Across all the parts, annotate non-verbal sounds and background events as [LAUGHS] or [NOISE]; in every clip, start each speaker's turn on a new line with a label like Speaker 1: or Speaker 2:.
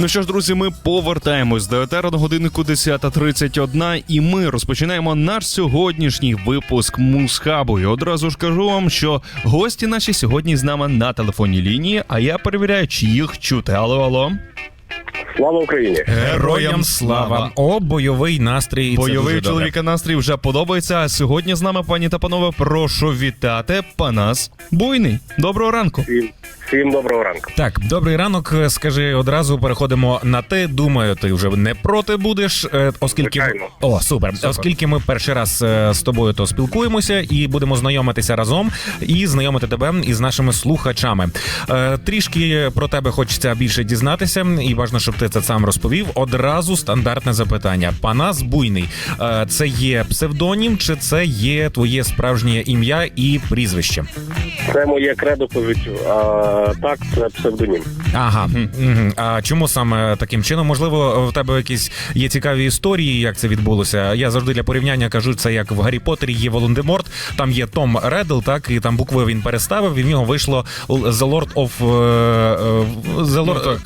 Speaker 1: Ну що ж, друзі, ми повертаємось до етеру на годиннику 10.31 і ми розпочинаємо наш сьогоднішній випуск Мусхабу. І одразу ж кажу вам, що гості наші сьогодні з нами на телефонній лінії, а я перевіряю, чи їх чути. Алло, алло.
Speaker 2: Слава Україні!
Speaker 3: Героям слава! О, бойовий настрій.
Speaker 1: Бойовий
Speaker 3: добре.
Speaker 1: чоловіка настрій вже подобається. А сьогодні з нами, пані та панове, прошу вітати Панас Буйний. Доброго ранку.
Speaker 2: Всім, доброго ранку.
Speaker 3: Так, добрий ранок. Скажи, одразу переходимо на ти. Думаю, ти вже не проти будеш, е, оскільки
Speaker 2: Звичайно.
Speaker 3: о, супер. Оскільки ми перший раз е, з тобою то спілкуємося і будемо знайомитися разом і знайомити тебе із нашими слухачами. Е, Трішки про тебе хочеться більше дізнатися, і важливо, щоб ти це сам розповів. Одразу стандартне запитання. Панас Буйний, е, це є псевдонім, чи це є твоє справжнє ім'я і прізвище?
Speaker 2: Це моє кредо по життю. Так, це псевдонім.
Speaker 3: Ага, Мгм. а чому саме таким чином? Можливо, в тебе якісь є цікаві історії, як це відбулося. Я завжди для порівняння кажу, це як в Гаррі Поттері є Волан-де-Морт, там є Том Реддл, так і там букви він переставив, і в нього вийшло The Lord of е, е, The Lord,
Speaker 1: Ну, так.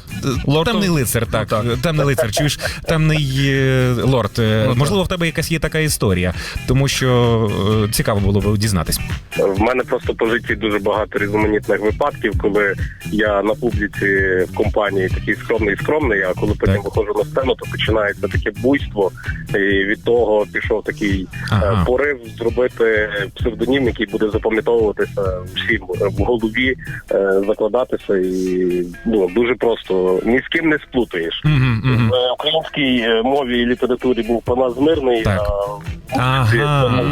Speaker 1: Lord
Speaker 3: темний
Speaker 1: of-
Speaker 3: лицар, так,
Speaker 1: Ну, так.
Speaker 3: темний лицар. Чуєш, темний е, лорд. Е,
Speaker 1: Ну,
Speaker 3: Можливо, в тебе якась є така історія, тому що е, цікаво було б дізнатись.
Speaker 2: В мене просто по житті дуже багато різноманітних випадків, коли я на публіці в компанії такий скромний скромний, а коли потім
Speaker 3: Так.
Speaker 2: виходжу на сцену, то починається таке буйство. І від того пішов такий
Speaker 3: Ага.
Speaker 2: е, порив зробити псевдонім, який буде запам'ятовуватися всім в голові, е, закладатися і ну дуже просто ні з ким не сплутаєш.
Speaker 3: Мгм, мгм.
Speaker 2: В українській е, мові і літературі був Панас Мирний,
Speaker 3: Так.
Speaker 2: а в
Speaker 3: Ага.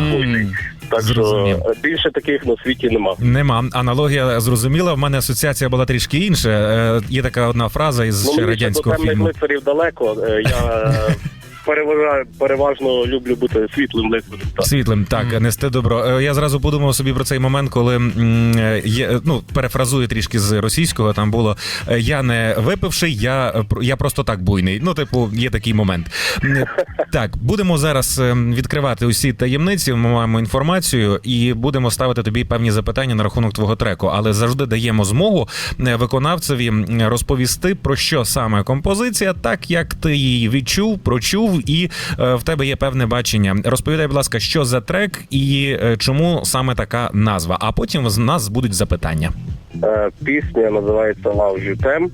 Speaker 2: Так
Speaker 3: Зрозумів.
Speaker 2: що е, більше таких на світі нема.
Speaker 3: Нема аналогія зрозуміла. В мене асоціація була трішки інша. Е, Є така одна фраза із
Speaker 2: Ну
Speaker 3: ще
Speaker 2: радянського фільму. до темних лицарів далеко. Е, Я е, [LAUGHS] переважаю переважно люблю бути світлим лицарем.
Speaker 3: Світлим, так, нести добро. Е, Я зразу подумав собі про цей момент, коли м, е, є, ну, перефразую трішки з російського, там було е, я не випивши, я, е, пр- я просто так буйний. Ну, типу, є такий момент. М, Так, будемо зараз е, відкривати усі таємниці, ми маємо інформацію і будемо ставити тобі певні запитання на рахунок твого треку, але завжди даємо змогу е, виконавцеві м, розповісти про що саме композиція, так як ти її відчув, прочув, і е, в тебе є певне бачення. Розповідай, будь ласка, що за трек і е, чому саме така назва. А потім з нас будуть запитання.
Speaker 2: Е, Пісня називається Love You Tem.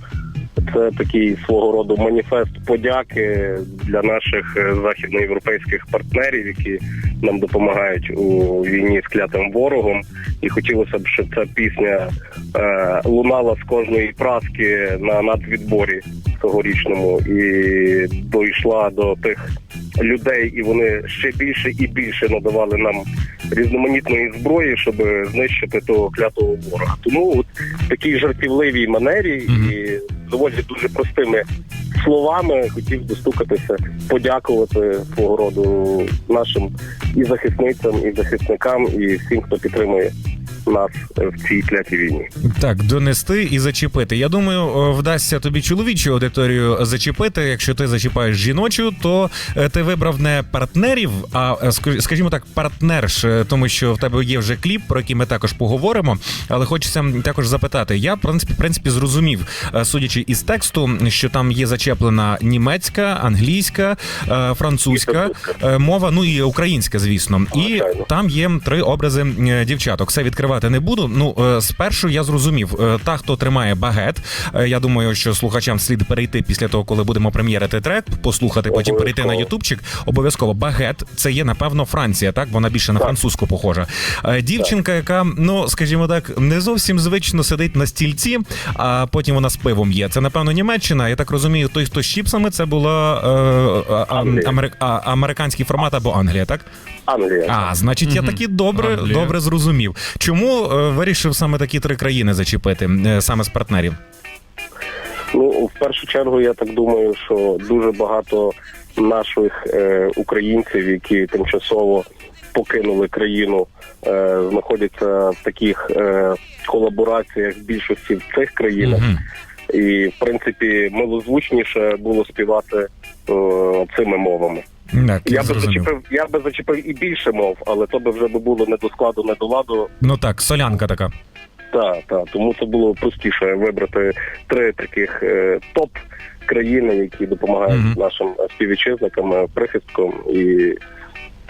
Speaker 2: Це такий свого роду маніфест подяки для наших е, західноєвропейських партнерів, які нам допомагають у війні з клятим ворогом. І хотілося б, щоб ця пісня е, лунала з кожної праски на надвідборі цьогорічному і дійшла до тих людей, і вони ще більше і більше надавали нам різноманітної зброї, щоб знищити того клятого ворога. Тому от в такій жартівливій манері і доволі дуже простими словами хотів достукатися, подякувати свого роду нашим і захисницям, і захисникам, і всім, хто підтримує нас в цій клятій війні.
Speaker 3: Так, донести і зачепити. Я думаю, вдасться тобі чоловічу аудиторію зачепити. Якщо ти зачіпаєш жіночу, то е, ти вибрав не партнерів, а е, скажімо так, партнерш, е, тому що в тебе є вже кліп, про який ми також поговоримо. Але хочеться також запитати. Я в принципі, в принципі зрозумів, судячи із тексту, що там є зачеплена німецька, англійська, французька мова, ну і українська, звісно. І там є три образи дівчаток. Все відкривати не буду. Ну е, спершу я зрозумів, е, та хто тримає багет. е, Я думаю, що слухачам слід перейти після того, коли будемо прем'єрити трек, послухати, потім перейти на Ютубчик. Обов'язково багет це є напевно Франція. Так вона більше на
Speaker 2: Так.
Speaker 3: французьку похожа. Дівчинка, яка ну скажімо так, не зовсім звично сидить на стільці, а потім вона з пивом є. Це напевно Німеччина. Я так розумію, той, хто з чіпсами, це була е, а, а,
Speaker 2: Англія.
Speaker 3: а, американський формат або Англія, так?
Speaker 2: Англія.
Speaker 3: А, значить, я таки добре,
Speaker 1: Англія.
Speaker 3: добре зрозумів. Чому е, вирішив саме такі три країни зачепити е, саме з партнерів?
Speaker 2: Ну, в першу чергу, я так думаю, що дуже багато наших е, українців, які тимчасово покинули країну, е, знаходяться в таких е, колабораціях більшості в цих країнах.
Speaker 3: Мгм.
Speaker 2: І в принципі милозвучніше було співати е, цими мовами.
Speaker 3: Так,
Speaker 2: Я би
Speaker 3: зрозумів.
Speaker 2: зачепив, я би зачепив і більше мов, але то би вже би було не до складу, не до ладу.
Speaker 3: Ну так, солянка така.
Speaker 2: Та, та, тому це було простіше вибрати три таких е, топ країни, які допомагають
Speaker 3: Мгм.
Speaker 2: нашим співвітчизникам е, прихистком. І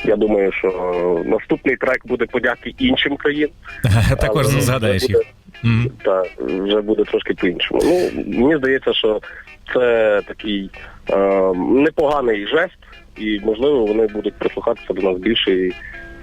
Speaker 2: я думаю, що наступний трек буде подяки іншим країнам. [LAUGHS]
Speaker 3: Також
Speaker 2: але
Speaker 3: згадаєш
Speaker 2: вже
Speaker 3: їх.
Speaker 2: буде-
Speaker 3: Мгм.
Speaker 2: Та вже буде трошки по-іншому. Ну мені здається, що це такий е, непоганий жест, і можливо вони будуть прислухатися до нас більше і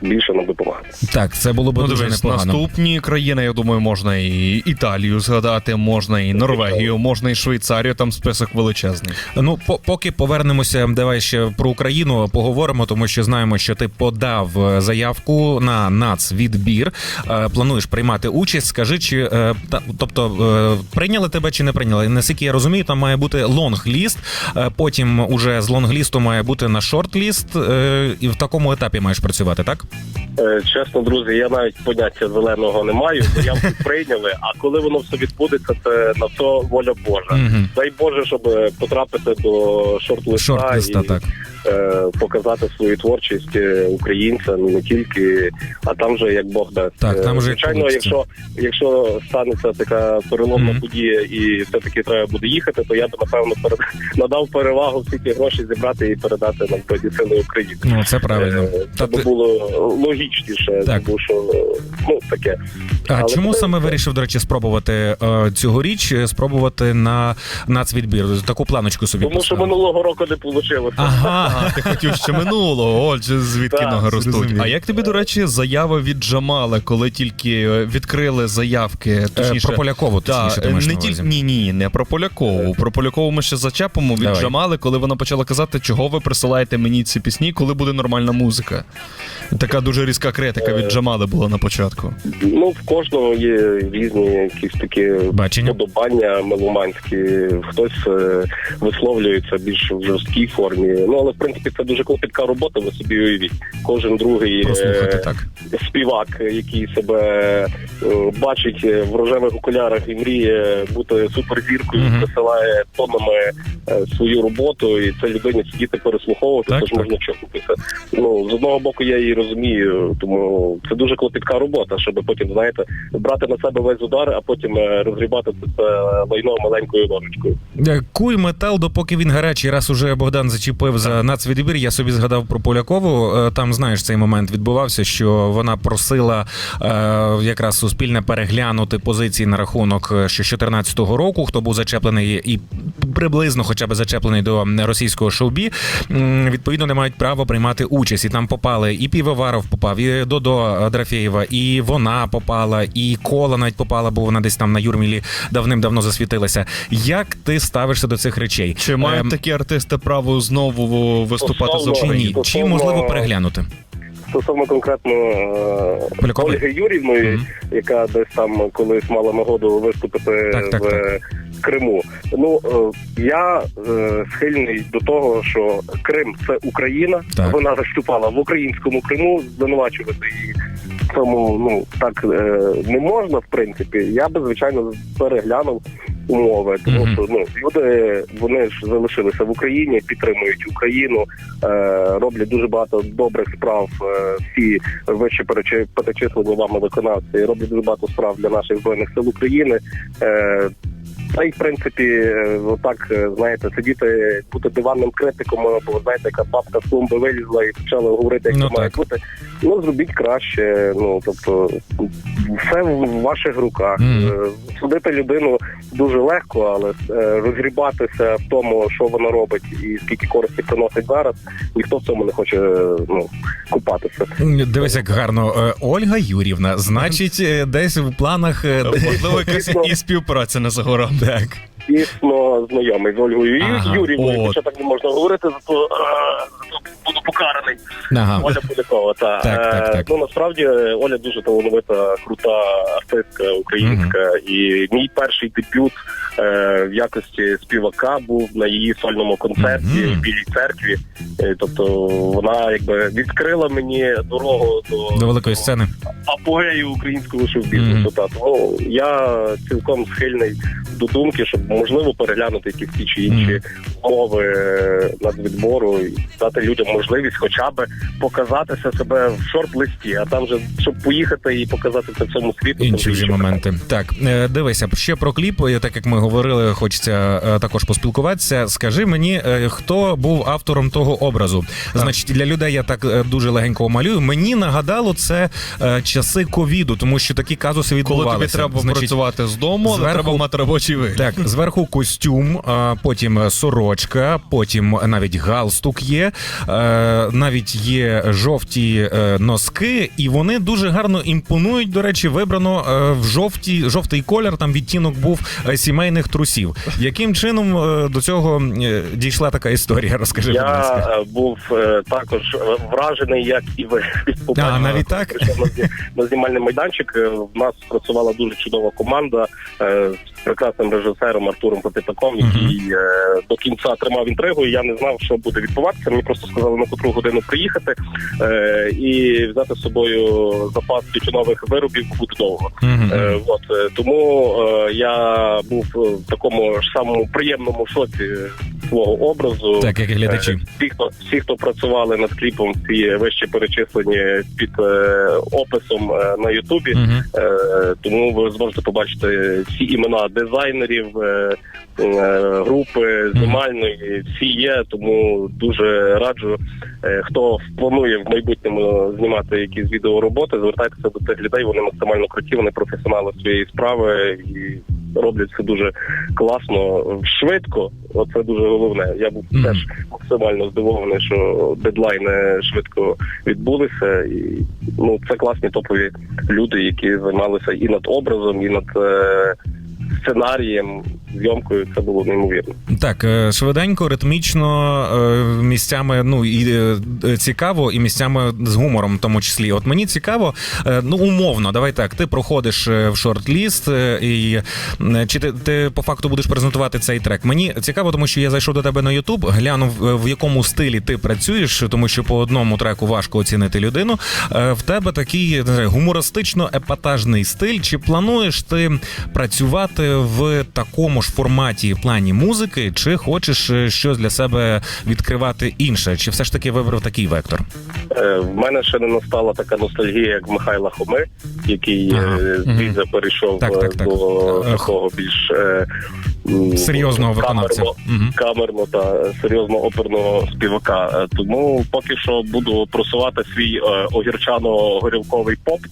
Speaker 2: більше нам допомагати.
Speaker 3: Так, це було б
Speaker 1: Ну,
Speaker 3: дуже
Speaker 1: дивись,
Speaker 3: непогано.
Speaker 1: наступні країни, я думаю, можна і Італію згадати, можна і Норвегію, можна і Швейцарію, там список величезний.
Speaker 3: Ну, по- поки повернемося, давай ще про Україну поговоримо, тому що знаємо, що ти подав е, заявку на нацвідбір. Е, Плануєш приймати участь. Скажи, чи е, та, тобто прийняли тебе чи не прийняли? Наскільки я розумію, там має бути лонг-ліст, потім уже з лонг-лісту має бути на шорт-ліст, і в такому етапі маєш працювати, так?
Speaker 2: Е, Чесно, друзі, я навіть поняття зеленого не маю. Заявку прийняли. А коли воно все відбудеться, це на то воля Божа.
Speaker 3: Мгм.
Speaker 2: Дай Боже, щоб потрапити до шорт-листа
Speaker 3: Шорт-листа,
Speaker 2: і
Speaker 3: так.
Speaker 2: е, показати свою творчість е, українцям, не тільки, а там же як Бог дасть.
Speaker 3: Так, там
Speaker 2: Е,
Speaker 3: же як
Speaker 2: звичайно,
Speaker 3: получиться.
Speaker 2: якщо якщо станеться така переломна
Speaker 3: Мгм.
Speaker 2: подія, і все таки треба буде їхати, то я б напевно перед [LAUGHS] надав перевагу всі ті гроші зібрати і передати на Збройні сили України.
Speaker 3: Ну, це правильно.
Speaker 2: Е,
Speaker 3: Та
Speaker 2: Це би
Speaker 3: ти-
Speaker 2: було логічніше,
Speaker 3: Так.
Speaker 2: тому що ну таке.
Speaker 3: А
Speaker 2: Але
Speaker 3: чому
Speaker 2: це-
Speaker 3: саме вирішив, до речі, спробувати е, цьогоріч е, спробувати на нацвідбір? Таку планочку собі
Speaker 2: Тому що минулого року не вийшло.
Speaker 3: Ага. [LAUGHS]
Speaker 1: Ти хотів ще минулого, отже, звідки
Speaker 2: Так,
Speaker 1: ноги ростуть. А як тобі, до речі, заява від Джамала, коли тільки е, відкрили заявки?
Speaker 3: Е,
Speaker 1: Точніше,
Speaker 3: Про Полякову,
Speaker 1: Та,
Speaker 3: ти
Speaker 1: е,
Speaker 3: маєш
Speaker 1: не тільки ні, ні, не про Полякову. Про Полякову ми ще зачепимо від
Speaker 3: Давай.
Speaker 1: Джамали, коли вона почала казати, чого ви присилаєте мені ці пісні, коли буде нормальна музика. Така дуже різка критика від Джамали була на початку.
Speaker 2: Ну в кожного є різні якісь такі
Speaker 3: Бачення.
Speaker 2: подобання меломанські. Хтось е, висловлюється більш в жорсткій формі. Ну але в принципі це дуже клопітка робота. Ви собі уявіть. Кожен другий е,
Speaker 3: так.
Speaker 2: співак, який себе е, бачить в рожевих окулярах і мріє бути суперзіркою,
Speaker 3: Мгм.
Speaker 2: присилає тонами свою роботу, і це людині сидіти переслуховувати,
Speaker 3: Так,
Speaker 2: це ж
Speaker 3: так.
Speaker 2: можна чокнутися. Ну з одного боку я її розумію, тому це дуже клопітка робота, щоб потім знаєте брати на себе весь удар, а потім е, розгрібати це все лайно маленькою ложечкою.
Speaker 3: Е, Куй метал, допоки він гарячий. Раз уже Богдан зачепив за нацвідбір, я собі згадав про Полякову. Е, Там знаєш цей момент відбувався, що вона просила е, якраз суспільне переглянути позиції на рахунок е, ще 14-го року, хто був зачеплений і приблизно, хоча б зачеплений до російського шоу-бі, відповідно не мають права приймати участь. І там попали і Півоваров попав, і Додо Драфєєва, і вона попала, і Кола навіть попала, бо вона десь там на Юрмілі давним-давно засвітилася. Як ти ставишся до цих речей?
Speaker 1: Чи мають
Speaker 3: Ем,
Speaker 1: такі артисти право знову виступати за
Speaker 2: Стосовно-
Speaker 3: чи ні?
Speaker 1: Україну?
Speaker 3: Чи можливо переглянути?
Speaker 2: Стосовно конкретно е, Ольги Юрівної,
Speaker 3: Мгм.
Speaker 2: яка десь там колись мала нагоду виступити
Speaker 3: Так, так,
Speaker 2: в
Speaker 3: так.
Speaker 2: Криму. Ну е, я е, схильний до того, що Крим це Україна.
Speaker 3: Так.
Speaker 2: Вона виступала в українському Криму, звинувачувати її. в Цьому ну так е, не можна, в принципі. Я би звичайно переглянув умови, тому що ну люди вони ж залишилися в Україні, підтримують Україну, роблять дуже багато добрих справ. Всі вище перечи- перечислені вами виконавці роблять дуже багато справ для наших збройних сил України. Е, та й в принципі, е, отак е, знаєте, сидіти, бути диванним критиком, або знаєте, яка бабка з клумби вилізла і почала говорити, як
Speaker 3: Ну,
Speaker 2: це має
Speaker 3: так.
Speaker 2: бути. Ну зробіть краще. Ну тобто, все в ваших руках. Е, Судити людину дуже легко, але е, розгрібатися в тому, що вона робить, і скільки користі приносить зараз, ніхто в цьому не хоче е, ну купатися.
Speaker 3: Дивись, як гарно. Е, Ольга Юрівна, значить, е, десь в планах. е,
Speaker 1: Можливо, [LAUGHS] якась і співпраця не за горами.
Speaker 3: Так.
Speaker 2: Дійсно знайомий з Ольгою
Speaker 3: Ага.
Speaker 1: От.
Speaker 2: Хоча так не можна говорити, зато, е, зато буду покараний.
Speaker 3: Ага.
Speaker 2: Оля Полякова. Та
Speaker 3: Так, так,
Speaker 2: Е,
Speaker 3: так.
Speaker 2: ну насправді Оля дуже талановита, крута артистка українська. І мій перший дебют в якості співака був на її сольному концерті
Speaker 3: Мгм.
Speaker 2: в Білій церкві. Е, тобто вона якби відкрила мені дорогу до,
Speaker 3: До великої сцени.
Speaker 2: апогею українського шоу-бізнесу. Та тому я цілком схильний до думки, щоб можливо переглянути якісь ті чи інші
Speaker 3: Мгм.
Speaker 2: умови е, надвідбору і дати людям можливість, хоча б показатися себе в шорт-листі, а там вже щоб поїхати і показати це всьому світу.
Speaker 3: Інші вже моменти. Так, е, дивися, ще про кліп, е, так як ми говорили, хочеться е, також поспілкуватися. Скажи мені, е, хто був автором того образу? Значить, для людей я так е, дуже легенько малюю. Мені нагадало це часи ковіду, тому що такі казуси
Speaker 1: Коли тобі треба
Speaker 3: Значить,
Speaker 1: працювати з дому, але
Speaker 3: зверху-
Speaker 1: треба мати робочий вигляд.
Speaker 3: Так, зверху костюм, потім сорочка, потім навіть галстук є, навіть є жовті носки, і вони дуже гарно імпонують. До речі, вибрано в жовті, жовтий колір. Там відтінок був е, сімейних трусів. Яким чином е, до цього е, дійшла така історія? Розкажи, будь ласка.
Speaker 2: Я е, був також вражений, як і ви
Speaker 3: А, навіть так?
Speaker 2: На знімальний майданчик. В нас працювала дуже чудова команда прекрасним режисером Артуром Потипаком, який е, до кінця тримав інтригу. і Я не знав, що буде відбуватися. Мені просто сказали на котру годину приїхати е, і взяти з собою запас тютюнових виробів, буде довго. Е, от е, тому е, я був в такому ж самому приємному шоці свого образу.
Speaker 3: Так, як і глядачі.
Speaker 2: Е, Всі, хто всі, хто працювали над кліпом, всі вище перечислені під е, описом е, на Ютубі.
Speaker 3: Мгм.
Speaker 2: Е, тому ви зможете побачити всі імена дизайнерів, е, е, групи знімальної, всі є. Тому дуже раджу, е, хто планує в майбутньому знімати якісь відеороботи, звертайтеся до цих людей. Вони максимально круті, вони професіонали своєї справи і роблять це дуже класно, швидко. Оце дуже головне. Я був
Speaker 3: Мгм.
Speaker 2: теж максимально здивований, що дедлайни швидко відбулися, і ну це класні топові люди, які займалися і над образом, і над е, сценарієм, зйомкою. Це було неймовірно.
Speaker 3: Так, е, швиденько, ритмічно, е, місцями ну і е, цікаво, і місцями з гумором, в тому числі. От мені цікаво, ну умовно, давай так. Ти проходиш в шорт-ліст, і чи ти, ти по факту будеш презентувати цей трек? Мені цікаво, тому що я зайшов до тебе на Ютуб, глянув в якому стилі ти працюєш, тому що по одному треку важко оцінити людину. В тебе такий гумористично-епатажний стиль. Чи плануєш ти працювати в такому ж форматі плані музики, чи хочеш е, щось для себе відкривати інше? Чи все ж таки вибрав такий вектор?
Speaker 2: Е, В мене ще не настала така ностальгія, як Михайла Хоми, який
Speaker 3: Ага.
Speaker 2: е, з
Speaker 3: Мгм.
Speaker 2: Перейшов
Speaker 3: Так, так, так.
Speaker 2: до такого більш е,
Speaker 3: Серйозного виконавця.
Speaker 2: камерно- камерно та серйозно оперного співака. Тому поки що буду просувати свій е, огірчано-горілковий поп. [LAUGHS]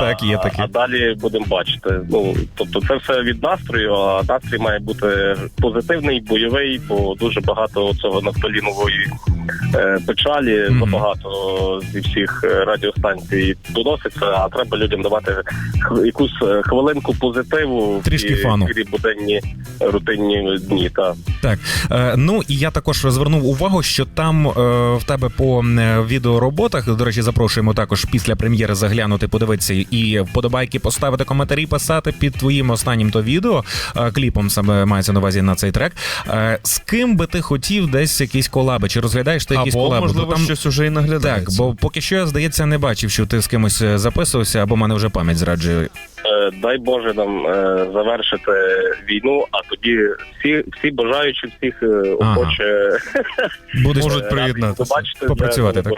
Speaker 3: Так, є таке.
Speaker 2: А далі будемо бачити. Ну тобто, це все від настрою. А настрій має бути позитивний, бойовий, бо дуже багато цього нафталінової е, печалі
Speaker 3: Мгм.
Speaker 2: забагато зі всіх е, радіостанцій доноситься. А треба людям давати якусь е, хвилинку позитиву
Speaker 3: Трішки фану.
Speaker 2: ці буденні рутинні дні. Та
Speaker 3: Так, е, ну і я також звернув увагу, що там е, в тебе по е, відеороботах, до речі, запрошуємо також після прем'єри заглянути, подивитися і вподобайки поставити коментарі, писати під твоїм останнім то відео е, кліпом саме мається на увазі на цей трек. Е, з ким би ти хотів десь якісь колаби? Чи розглядаєш ти якісь
Speaker 1: Або,
Speaker 3: колаби?
Speaker 1: можливо,
Speaker 3: там
Speaker 1: щось уже і
Speaker 3: так, бо поки що я здається не бачив, що ти з кимось е, записувався, або мене вже пам'ять зраджує.
Speaker 2: Е, дай Боже нам е, завершити війну. А тоді всі, всі бажаючі, всіх е,
Speaker 3: Ага.
Speaker 2: охоче [LAUGHS]
Speaker 1: Можуть
Speaker 2: е,
Speaker 1: приєднатися,
Speaker 2: побачити
Speaker 3: попрацювати, так?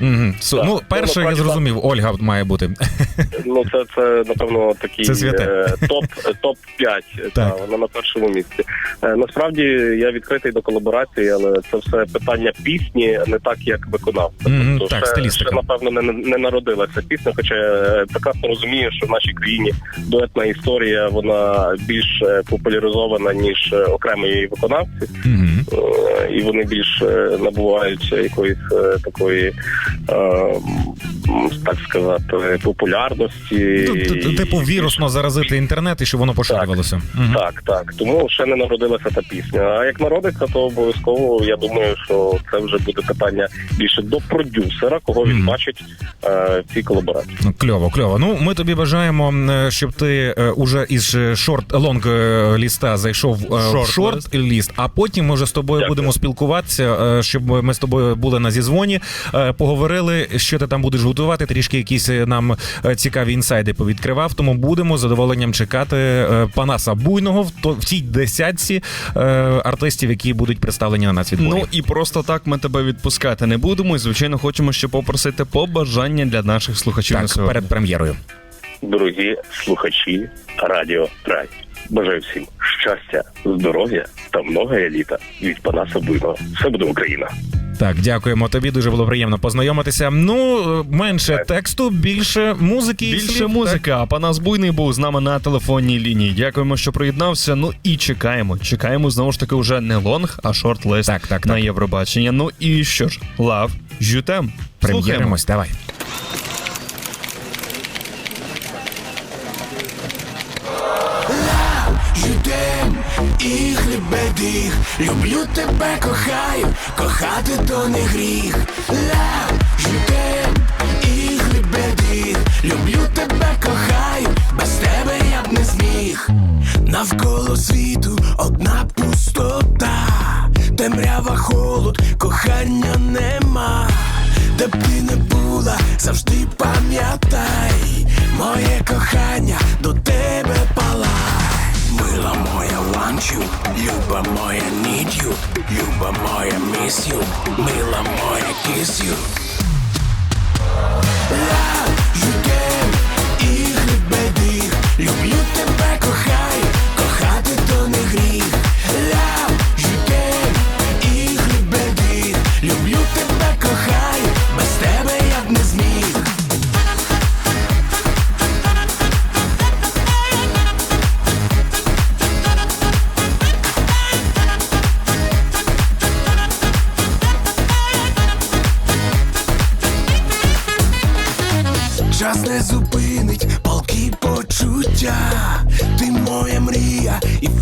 Speaker 3: Угу. Су-
Speaker 2: Так.
Speaker 3: Ну, перше,
Speaker 2: Ну,
Speaker 3: я
Speaker 2: насправді,
Speaker 3: зрозумів, Ольга має бути. [LAUGHS]
Speaker 2: Ну це це напевно такий
Speaker 3: Це святе.
Speaker 2: е, топ топ 5 [LAUGHS]
Speaker 3: Так.
Speaker 2: Та, вона на першому місці. Е, насправді я відкритий до колаборації, але це все питання пісні, не так як виконавця.
Speaker 3: Мгм,
Speaker 2: Тобто
Speaker 3: так,
Speaker 2: ще, ще напевно не, не народилася пісня, хоча я прекрасно розумію, що в нашій країні дуетна історія вона більш е, популяризована ніж е, окремі виконавці.
Speaker 3: Угу.
Speaker 2: І вони більш е, набувають якоїсь такої, так сказати, популярності.
Speaker 3: Ну, Типу вірусно заразити інтернет і щоб воно поширювалося.
Speaker 2: Так, так. Тому ще не народилася та пісня. А як народиться, то обов'язково я думаю, що це вже буде питання більше до продюсера, кого він бачить е, в цій колаборації.
Speaker 3: Ну, Кльово, кльово. Ну, ми тобі бажаємо, щоб ти е, уже із шорт лонг е, ліста зайшов е, в шорт ліст, а потім ми вже з тобою
Speaker 2: Дякую.
Speaker 3: будемо спілкуватися, е, щоб ми з тобою були на зізвоні, е, поговорили, що ти там будеш готувати. Трішки якісь е, нам е, цікаві інсайди повідкривав. Тому будемо з задоволенням чекати е, Панаса Буйного в тій десятці е, артистів, які будуть представлені на нас
Speaker 1: Ну і просто так ми тебе відпускати не будемо. І звичайно, хочемо ще попросити побажання для наших слухачів на
Speaker 3: так,
Speaker 1: сьогодні.
Speaker 3: перед прем'єрою.
Speaker 2: Дорогі слухачі Радіо Рай. Бажаю всім щастя, здоров'я та много еліта від Панаса Буйного. Все буде Україна.
Speaker 3: Так, дякуємо тобі. Дуже було приємно познайомитися. Ну, е, менше тексту, більше музики. і
Speaker 4: Більше
Speaker 3: слів,
Speaker 4: музики. А Панас Буйний був з нами на телефонній лінії. Дякуємо, що приєднався. Ну і чекаємо. Чекаємо знову ж таки уже не лонг, а шорт-лист
Speaker 3: Так, так,
Speaker 4: на
Speaker 3: так.
Speaker 4: Євробачення. Ну і що ж, лав, жютем.
Speaker 3: Прем'єримось, давай.
Speaker 1: І хлібедих, люблю тебе, кохаю, кохати то не гріх. Ля, житем і хлібедих, люблю тебе, кохаю, без тебе я б не зміг. Навколо світу одна пустота, темрява холод, кохання нема. Де б ти не була, завжди пам'ятай, моє кохання до тебе. Мила моя want you, люба моя need you, люба моя miss you, мила моя kiss you. Love,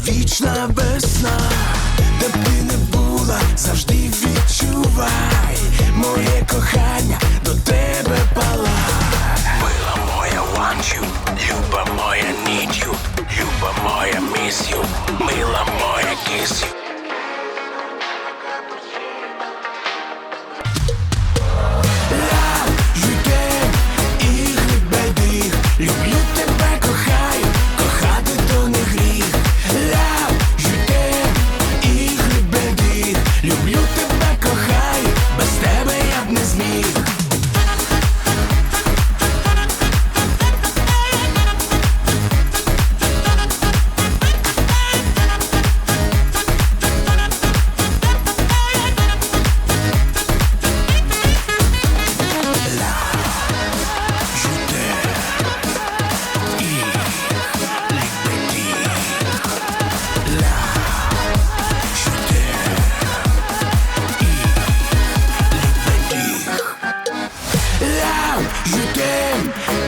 Speaker 1: Вічна весна, де б ти не була, завжди відчувай моє кохання до тебе пала. Мила моя want you, люба моя need you, люба моя miss you, мила моя kiss you. Boom!